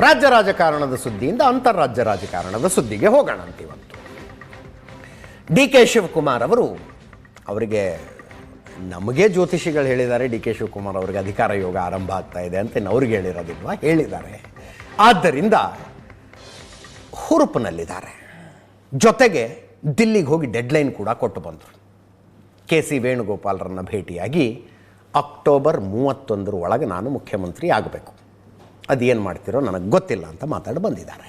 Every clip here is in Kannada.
ರಾಜ್ಯ ರಾಜಕಾರಣದ ಸುದ್ದಿಯಿಂದ ಅಂತಾರಾಜ್ಯ ರಾಜಕಾರಣದ ಸುದ್ದಿಗೆ ಹೋಗೋಣ ಇವತ್ತು. ಡಿ ಕೆ ಶಿವಕುಮಾರ್ ಅವರು, ಅವರಿಗೆ ನಮಗೆ ಜ್ಯೋತಿಷಿಗಳು ಹೇಳಿದ್ದಾರೆ. ಡಿ ಕೆ ಶಿವಕುಮಾರ್ ಅವರಿಗೆ ಅಧಿಕಾರ ಯೋಗ ಆರಂಭ ಆಗ್ತಾ ಇದೆ ಅಂತ ಅವ್ರಿಗೆ ಹೇಳಿರೋದಿಲ್ವಾ? ಹೇಳಿದ್ದಾರೆ. ಆದ್ದರಿಂದ ಹುರುಪಿನಲ್ಲಿದ್ದಾರೆ. ಜೊತೆಗೆ ದಿಲ್ಲಿಗೆ ಹೋಗಿ ಡೆಡ್ಲೈನ್ ಕೂಡ ಕೊಟ್ಟು ಬಂದರು. ಕೆ ಸಿ ವೇಣುಗೋಪಾಲರನ್ನು ಭೇಟಿಯಾಗಿ ಅಕ್ಟೋಬರ್ ಮೂವತ್ತೊಂದರ ಒಳಗೆ ನಾನು ಮುಖ್ಯಮಂತ್ರಿ ಆಗಬೇಕು. ಅದೇನು ಮಾಡ್ತಿರೋ ನನಗೆ ಗೊತ್ತಿಲ್ಲ ಅಂತ ಮಾತಾಡಿ ಬಂದಿದ್ದಾರೆ.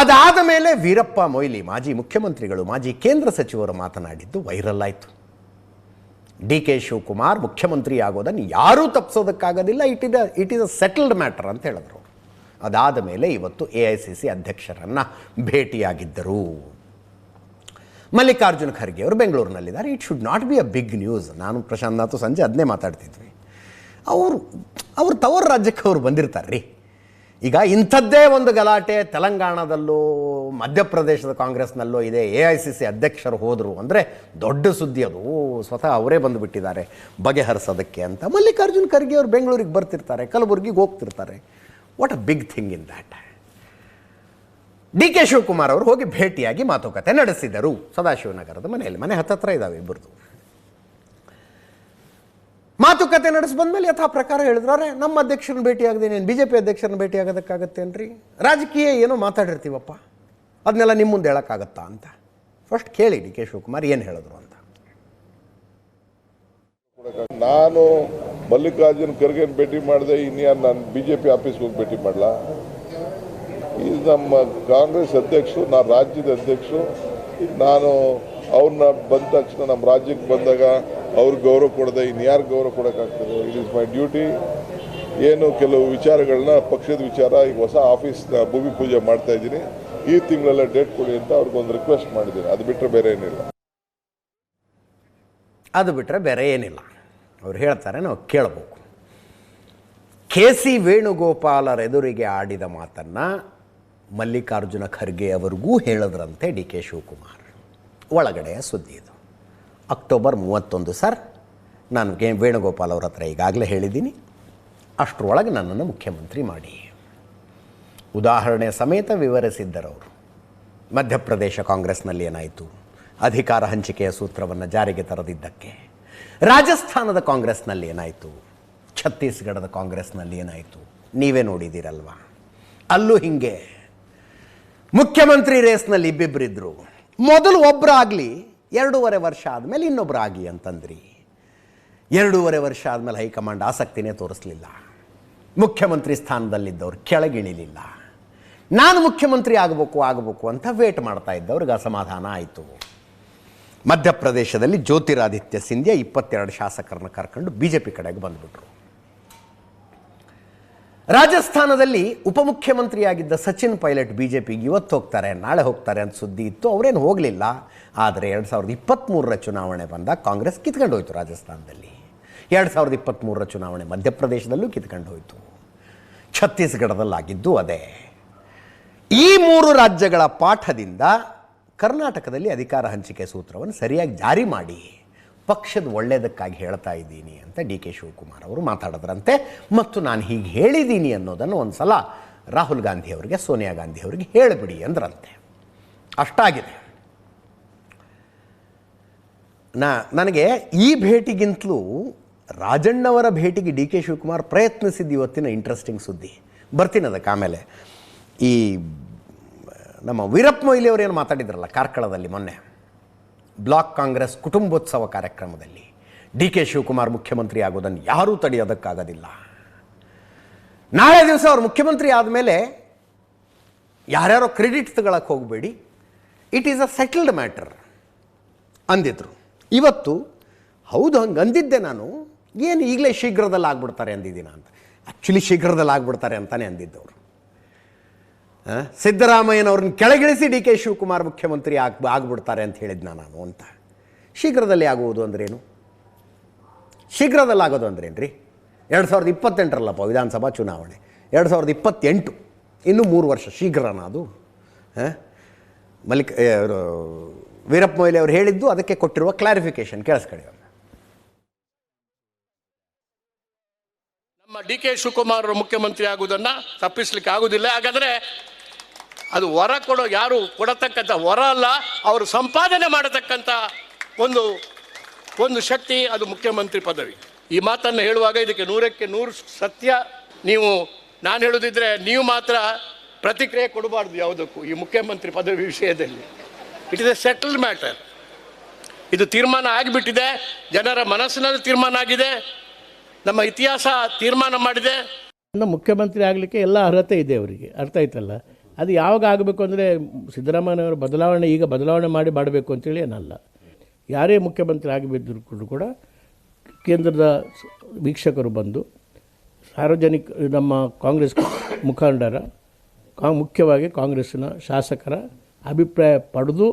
ಅದಾದ ಮೇಲೆ ವೀರಪ್ಪ ಮೊಯ್ಲಿ ಮಾಜಿ ಮುಖ್ಯಮಂತ್ರಿಗಳು, ಮಾಜಿ ಕೇಂದ್ರ ಸಚಿವರು ಮಾತನಾಡಿದ್ದು ವೈರಲ್ ಆಯಿತು. ಡಿ ಕೆ ಶಿವಕುಮಾರ್ ಮುಖ್ಯಮಂತ್ರಿ ಆಗೋದನ್ನು ಯಾರೂ ತಪ್ಪಿಸೋದಕ್ಕಾಗೋದಿಲ್ಲ it is it is a settled matter ಅಂತ ಹೇಳಿದ್ರು. ಅದಾದ ಮೇಲೆ ಇವತ್ತು ಎ ಐ ಸಿ ಸಿ ಅಧ್ಯಕ್ಷರನ್ನು ಭೇಟಿಯಾಗಿದ್ದರು. ಮಲ್ಲಿಕಾರ್ಜುನ ಖರ್ಗೆ ಅವರು ಬೆಂಗಳೂರಿನಲ್ಲಿದ್ದಾರೆ. It should not be a big news ನಾನು ಪ್ರಶಾಂತ್ ನಾಥ್ ಸಂಜೆ ಅದನ್ನೇ ಮಾತಾಡ್ತಿದ್ವಿ. ಅವರು ಅವರು ತವರು ರಾಜ್ಯಕ್ಕೆ ಅವರು ಬಂದಿರ್ತಾರೆ ರೀ ಈಗ ಇಂಥದ್ದೇ ಒಂದು ಗಲಾಟೆ ತೆಲಂಗಾಣದಲ್ಲೂ, ಮಧ್ಯಪ್ರದೇಶದ ಕಾಂಗ್ರೆಸ್ನಲ್ಲೂ ಇದೆ, ಎ ಐ ಸಿ ಸಿ ಅಧ್ಯಕ್ಷರು ಹೋದರು ಅಂದರೆ ದೊಡ್ಡ ಸುದ್ದಿ ಅದು. ಸ್ವತಃ ಅವರೇ ಬಂದುಬಿಟ್ಟಿದ್ದಾರೆ ಬಗೆಹರಿಸೋದಕ್ಕೆ ಅಂತ. ಮಲ್ಲಿಕಾರ್ಜುನ್ ಖರ್ಗೆ ಅವರು ಬೆಂಗಳೂರಿಗೆ ಬರ್ತಿರ್ತಾರೆ, ಕಲಬುರಗಿಗೆ ಹೋಗ್ತಿರ್ತಾರೆ. What a big thing in that D K Shivakumar ಅವರು ಹೋಗಿ ಭೇಟಿಯಾಗಿ ಮಾತುಕತೆ ನಡೆಸಿದರು ಸದಾಶಿವನಗರದ ಮನೆಯಲ್ಲಿ. ಮನೆ ಹತ್ತತ್ರ ಇದ್ದಾವೆ ಇಬ್ಬರದು. ಮಾತುಕತೆ ನಡೆಸಿ ಬಂದ್ಮೇಲೆ ಯಥಾ ಪ್ರಕಾರ ಹೇಳಿದ್ರು ನಮ್ಮ ಅಧ್ಯಕ್ಷರನ್ನ ಭೇಟಿಯಾಗದೆ ನೀನು ಬಿ ಜೆ ಪಿ ಅಧ್ಯಕ್ಷರನ್ನ ಭೇಟಿ ಆಗೋದಕ್ಕಾಗತ್ತೇನ್ರಿ ರಾಜಕೀಯ ಏನೋ ಮಾತಾಡಿರ್ತೀವಪ್ಪ. ಅದನ್ನೆಲ್ಲ ನಿಮ್ಮ ಮುಂದೆ ಹೇಳೋಕ್ಕಾಗತ್ತಾ ಅಂತ. ಫಸ್ಟ್ ಕೇಳಿ ಡಿ ಕೆ ಶಿವಕುಮಾರ್ ಏನು ಹೇಳಿದ್ರು ಅಂತ. ನಾನು ಮಲ್ಲಿಕಾರ್ಜುನ್ ಖರ್ಗೆ ಭೇಟಿ ಮಾಡಿದೆ, ಇನ್ಯಾರು ನಾನು ಬಿ ಜೆ ಪಿ ಆಫೀಸ್ಗೆ ಹೋಗಿ ಭೇಟಿ ಮಾಡಲ? ಇದು ನಮ್ಮ ಕಾಂಗ್ರೆಸ್ ಅಧ್ಯಕ್ಷರು, ನಾನು ರಾಜ್ಯದ ಅಧ್ಯಕ್ಷರು, ನಾನು ಅವ್ರನ್ನ ಬಂದ ತಕ್ಷಣ ನಮ್ಮ ರಾಜ್ಯಕ್ಕೆ ಬಂದಾಗ ಅವ್ರಿಗೆ ಗೌರವ ಕೊಡದೆ ಇನ್ಯಾರು ಗೌರವ ಕೊಡೋಕ್ಕಾಗ್ತದೆ? ಇಟ್ ಈಸ್ ಮೈ ಡ್ಯೂಟಿ ಏನು ಕೆಲವು ವಿಚಾರಗಳನ್ನ, ಪಕ್ಷದ ವಿಚಾರ, ಈಗ ಹೊಸ ಆಫೀಸ್ನ ಭೂಮಿ ಪೂಜೆ ಮಾಡ್ತಾ ಇದ್ದೀನಿ. ಈ ತಿಂಗಳೆಲ್ಲ ಡೇಟ್ ಕೊಡಿ ಅಂತ ಅವ್ರಿಗೊಂದು ರಿಕ್ವೆಸ್ಟ್ ಮಾಡಿದ್ದೀನಿ. ಅದು ಬಿಟ್ಟರೆ ಬೇರೆ ಏನಿಲ್ಲ. ಅದು ಬಿಟ್ಟರೆ ಬೇರೆ ಏನಿಲ್ಲ. ಅವ್ರು ಹೇಳ್ತಾರೆ, ನಾವು ಕೇಳಬೇಕು. ಕೆ ಸಿ ವೇಣುಗೋಪಾಲರ ಎದುರಿಗೆ ಆಡಿದ ಮಾತನ್ನು ಮಲ್ಲಿಕಾರ್ಜುನ ಖರ್ಗೆ ಅವರಿಗೂ ಹೇಳಿದ್ರಂತೆ ಡಿ ಕೆ ಶಿವಕುಮಾರ್. ಒಳಗಡೆಯ ಸುದ್ದಿ ಇದು. ಅಕ್ಟೋಬರ್ ಮೂವತ್ತೊಂದು ಸರ್. ನಾನು ಗೇ ವೇಣುಗೋಪಾಲ್ ಅವ್ರ ಹತ್ರ ಈಗಾಗಲೇ ಹೇಳಿದ್ದೀನಿ. ಅಷ್ಟರೊಳಗೆ ನನ್ನನ್ನು ಮುಖ್ಯಮಂತ್ರಿ ಮಾಡಿ. ಉದಾಹರಣೆ ಸಮೇತ ವಿವರಿಸಿದ್ದರವರು. ಮಧ್ಯಪ್ರದೇಶ ಕಾಂಗ್ರೆಸ್ನಲ್ಲಿ ಏನಾಯಿತು? ಅಧಿಕಾರ ಹಂಚಿಕೆಯ ಸೂತ್ರವನ್ನು ಜಾರಿಗೆ ತರದಿದ್ದಕ್ಕೆ. ರಾಜಸ್ಥಾನದ ಕಾಂಗ್ರೆಸ್ನಲ್ಲಿ ಏನಾಯಿತು? ಛತ್ತೀಸ್ಗಢದ ಕಾಂಗ್ರೆಸ್ನಲ್ಲಿ ಏನಾಯಿತು? ನೀವೇ ನೋಡಿದ್ದೀರಲ್ವಾ? ಅಲ್ಲೂ ಹಿಂಗೆ ಮುಖ್ಯಮಂತ್ರಿ ರೇಸ್ನಲ್ಲಿ ಇಬ್ಬಿಬ್ಬರಿದ್ದರು ಮೊದಲು ಒಬ್ಬರಾಗಲಿ ಎರಡೂವರೆ ವರ್ಷ ಆದಮೇಲೆ ಇನ್ನೊಬ್ಬರು ಆಗಿ ಅಂತಂದ್ರಿ. ಎರಡೂವರೆ ವರ್ಷ ಆದಮೇಲೆ ಹೈಕಮಾಂಡ್ ಆಸಕ್ತಿನೇ ತೋರಿಸ್ಲಿಲ್ಲ. ಮುಖ್ಯಮಂತ್ರಿ ಸ್ಥಾನದಲ್ಲಿದ್ದವ್ರು ಕೆಳಗಿಳಿಲಿಲ್ಲ. ನಾನು ಮುಖ್ಯಮಂತ್ರಿ ಆಗಬೇಕು ಆಗಬೇಕು ಅಂತ ವೇಟ್ ಮಾಡ್ತಾ ಇದ್ದವ್ರಿಗೆ ಅಸಮಾಧಾನ ಆಯಿತು. ಮಧ್ಯಪ್ರದೇಶದಲ್ಲಿ ಜ್ಯೋತಿರಾದಿತ್ಯ ಸಿಂಧ್ಯಾ ಇಪ್ಪತ್ತೆರಡು ಶಾಸಕರನ್ನ ಕರ್ಕೊಂಡು ಬಿ ಜೆ ಪಿ ಕಡೆಗೆ ಬಂದ್ಬಿಟ್ರು. ರಾಜಸ್ಥಾನದಲ್ಲಿ ಉಪಮುಖ್ಯಮಂತ್ರಿಯಾಗಿದ್ದ ಸಚಿನ್ ಪೈಲಟ್ ಬಿ ಜೆ ಪಿಗೆ ಇವತ್ತು ಹೋಗ್ತಾರೆ, ನಾಳೆ ಹೋಗ್ತಾರೆ ಅಂತ ಸುದ್ದಿ ಇತ್ತು, ಅವರೇನು ಹೋಗಲಿಲ್ಲ. ಆದರೆ ಎರಡು ಸಾವಿರದ ಇಪ್ಪತ್ತ್ಮೂರರ ಚುನಾವಣೆ ಬಂದಾಗ ಕಾಂಗ್ರೆಸ್ ಕಿತ್ಕೊಂಡು ಹೋಯ್ತು ರಾಜಸ್ಥಾನದಲ್ಲಿ. ಎರಡು ಸಾವಿರದ ಇಪ್ಪತ್ತ್ಮೂರರ ಚುನಾವಣೆ ಮಧ್ಯಪ್ರದೇಶದಲ್ಲೂ ಕಿತ್ಕೊಂಡು ಹೋಯಿತು. ಛತ್ತೀಸ್ಗಢದಲ್ಲಾಗಿದ್ದು ಅದೇ. ಈ ಮೂರು ರಾಜ್ಯಗಳ ಪಾಠದಿಂದ ಕರ್ನಾಟಕದಲ್ಲಿ ಅಧಿಕಾರ ಹಂಚಿಕೆ ಸೂತ್ರವನ್ನು ಸರಿಯಾಗಿ ಜಾರಿ ಮಾಡಿ. ಪಕ್ಷದ ಒಳ್ಳೆಯದಕ್ಕಾಗಿ ಹೇಳ್ತಾ ಇದ್ದೀನಿ ಅಂತ ಡಿ ಕೆ ಶಿವಕುಮಾರ್ ಅವರು ಮಾತಾಡಿದ್ರಂತೆ. ಮತ್ತು ನಾನು ಹೀಗೆ ಹೇಳಿದ್ದೀನಿ ಅನ್ನೋದನ್ನು ಒಂದು ಸಲ ರಾಹುಲ್ ಗಾಂಧಿ ಅವರಿಗೆ, ಸೋನಿಯಾ ಗಾಂಧಿ ಅವರಿಗೆ ಹೇಳಿಬಿಡಿ ಅಂದ್ರಂತೆ. ಅಷ್ಟಾಗಿದೆ. ನಾ, ನನಗೆ ಈ ಭೇಟಿಗಿಂತಲೂ ರಾಜಣ್ಣವರ ಭೇಟಿಗೆ ಡಿ ಕೆ ಶಿವಕುಮಾರ್ ಪ್ರಯತ್ನಿಸಿದ್ದು ಇವತ್ತಿನ ಇಂಟ್ರೆಸ್ಟಿಂಗ್ ಸುದ್ದಿ. ಬರ್ತೀನಿ ಅದಕ್ಕೆ ಆಮೇಲೆ. ಈ, ನಮ್ಮ ವೀರಪ್ಪ ಮೊಯ್ಲಿ ಅವರು ಏನು ಮಾತಾಡಿದ್ರಲ್ಲ ಕಾರ್ಕಳದಲ್ಲಿ ಮೊನ್ನೆ? ಬ್ಲಾಕ್ ಕಾಂಗ್ರೆಸ್ ಕುಟುಂಬೋತ್ಸವ ಕಾರ್ಯಕ್ರಮದಲ್ಲಿ ಡಿ ಕೆ ಶಿವಕುಮಾರ್ ಮುಖ್ಯಮಂತ್ರಿ ಆಗೋದನ್ನು ಯಾರೂ ತಡೆಯೋದಕ್ಕಾಗೋದಿಲ್ಲ. ನಾಳೆ ದಿವಸ ಅವರು ಮುಖ್ಯಮಂತ್ರಿ ಆದಮೇಲೆ ಯಾರ್ಯಾರೋ ಕ್ರೆಡಿಟ್ ತಗೊಳಕ್ಕೆ ಹೋಗಬೇಡಿ. It is a settled matter ಅಂದಿದ್ರು. ಇವತ್ತು ಹೌದು, ಹಂಗೆ ಅಂದಿದ್ದೆ ನಾನು. ಏನು ಈಗಲೇ ಶೀಘ್ರದಲ್ಲಿ ಆಗ್ಬಿಡ್ತಾರೆ ಅಂದಿದ್ದೀನ ಅಂತ ಆ್ಯಕ್ಚುಲಿ ಶೀಘ್ರದಲ್ಲಿ ಆಗ್ಬಿಡ್ತಾರೆ ಅಂತಲೇ ಅಂದಿದ್ದವರು. ಸಿದ್ದರಾಮಯ್ಯನವ್ರನ್ನ ಕೆಳಗಿಳಿಸಿ ಡಿ ಕೆ ಶಿವಕುಮಾರ್ ಮುಖ್ಯಮಂತ್ರಿ ಆಗ್ ಆಗ್ಬಿಡ್ತಾರೆ ಅಂತ ಹೇಳಿದ್ನ ನಾನು ಅಂತ. ಶೀಘ್ರದಲ್ಲಿ ಆಗುವುದು ಅಂದ್ರೇನು? ಶೀಘ್ರದಲ್ಲಿ ಆಗೋದು ಅಂದ್ರೇನು ರೀ ಎರಡು ಸಾವಿರದ ಇಪ್ಪತ್ತೆಂಟರಲ್ಲಪ್ಪ ವಿಧಾನಸಭಾ ಚುನಾವಣೆ. ಎರಡು ಸಾವಿರದ ಇಪ್ಪತ್ತೆಂಟು. ಇನ್ನೂ ಮೂರು ವರ್ಷ ಶೀಘ್ರನ ಅದು? ಮಲ್ಲಿಕ ವೀರಪ್ಪ ಮೊಯ್ಲಿ ಅವರು ಹೇಳಿದ್ದು ಅದಕ್ಕೆ ಕೊಟ್ಟಿರುವ ಕ್ಲಾರಿಫಿಕೇಶನ್ ಕೇಳಿಸ್ಕೊಳ್ಳಿ ನಮ್ಮ ಡಿ ಕೆ ಶಿವಕುಮಾರ್ ಮುಖ್ಯಮಂತ್ರಿ ಆಗುವುದನ್ನು ತಪ್ಪಿಸ್ಲಿಕ್ಕೆ ಆಗುವುದಿಲ್ಲ. ಹಾಗಾದರೆ ಅದು ವರ ಕೊಡೋ ಯಾರು ಕೊಡತಕ್ಕಂಥ ವರ ಅಲ್ಲ, ಅವರು ಸಂಪಾದನೆ ಮಾಡತಕ್ಕಂಥ ಒಂದು ಒಂದು ಶಕ್ತಿ, ಅದು ಮುಖ್ಯಮಂತ್ರಿ ಪದವಿ. ಈ ಮಾತನ್ನು ಹೇಳುವಾಗ ಇದಕ್ಕೆ ನೂರಕ್ಕೆ ನೂರು ಸತ್ಯ ನೀವು, ನಾನು ಹೇಳೋದಿದ್ರೆ ನೀವು ಮಾತ್ರ ಪ್ರತಿಕ್ರಿಯೆ ಕೊಡಬಾರ್ದು ಯಾವುದಕ್ಕೂ ಈ ಮುಖ್ಯಮಂತ್ರಿ ಪದವಿ ವಿಷಯದಲ್ಲಿ. It is a settle matter ಇದು ತೀರ್ಮಾನ ಆಗಿಬಿಟ್ಟಿದೆ, ಜನರ ಮನಸ್ಸಿನಲ್ಲಿ ತೀರ್ಮಾನ ಆಗಿದೆ, ನಮ್ಮ ಇತಿಹಾಸ ತೀರ್ಮಾನ ಮಾಡಿದೆ. ಮುಖ್ಯಮಂತ್ರಿ ಆಗಲಿಕ್ಕೆ ಎಲ್ಲ ಅರ್ಹತೆ ಇದೆ ಅವರಿಗೆ, ಅರ್ಥ ಆಯ್ತಲ್ಲ? ಅದು ಯಾವಾಗ ಆಗಬೇಕು ಅಂದರೆ ಸಿದ್ದರಾಮಯ್ಯನವರ ಬದಲಾವಣೆ, ಈಗ ಬದಲಾವಣೆ ಮಾಡಿ ಮಾಡಬೇಕು ಅಂತೇಳಿ ಏನಲ್ಲ. ಯಾರೇ ಮುಖ್ಯಮಂತ್ರಿ ಆಗಿಬಿದ್ದರೂ ಕೂಡ ಕೇಂದ್ರದ ವೀಕ್ಷಕರು ಬಂದು, ಸಾರ್ವಜನಿಕ, ನಮ್ಮ ಕಾಂಗ್ರೆಸ್ ಮುಖಂಡರ, ಕಾ, ಮುಖ್ಯವಾಗಿ ಕಾಂಗ್ರೆಸ್ಸಿನ ಶಾಸಕರ ಅಭಿಪ್ರಾಯ ಪಡೆದು,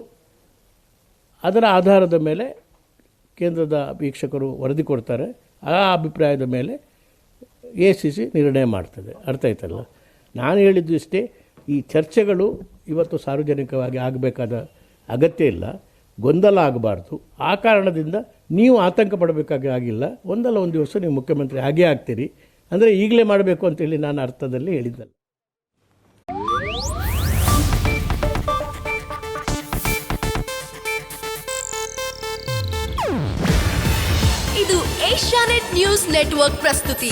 ಅದರ ಆಧಾರದ ಮೇಲೆ ಕೇಂದ್ರದ ವೀಕ್ಷಕರು ವರದಿ ಕೊಡ್ತಾರೆ. ಆ ಅಭಿಪ್ರಾಯದ ಮೇಲೆ ಎ ಸಿ ಸಿ ನಿರ್ಣಯ ಮಾಡ್ತದೆ. ಅರ್ಥ ಆಯ್ತಲ್ಲ? ನಾನು ಹೇಳಿದ್ದು ಇಷ್ಟೇ ಈ ಚರ್ಚೆಗಳು ಇವತ್ತು ಸಾರ್ವಜನಿಕವಾಗಿ ಆಗಬೇಕಾದ ಅಗತ್ಯ ಇಲ್ಲ. ಗೊಂದಲ ಆಗಬಾರ್ದು. ಆ ಕಾರಣದಿಂದ ನೀವು ಆತಂಕ ಆಗಿಲ್ಲ. ಒಂದಲ್ಲ ಒಂದು ದಿವಸ ನೀವು ಮುಖ್ಯಮಂತ್ರಿ ಆಗೇ ಆಗ್ತೀರಿ. ಅಂದರೆ ಈಗಲೇ ಮಾಡಬೇಕು ಅಂತೇಳಿ ನಾನು ಅರ್ಥದಲ್ಲಿ ಹೇಳಿದ್ದಲ್ಲ. ಇದು ಏಷ್ಯಾನೆಟ್ ನ್ಯೂಸ್ ನೆಟ್ವರ್ಕ್ ಪ್ರಸ್ತುತಿ.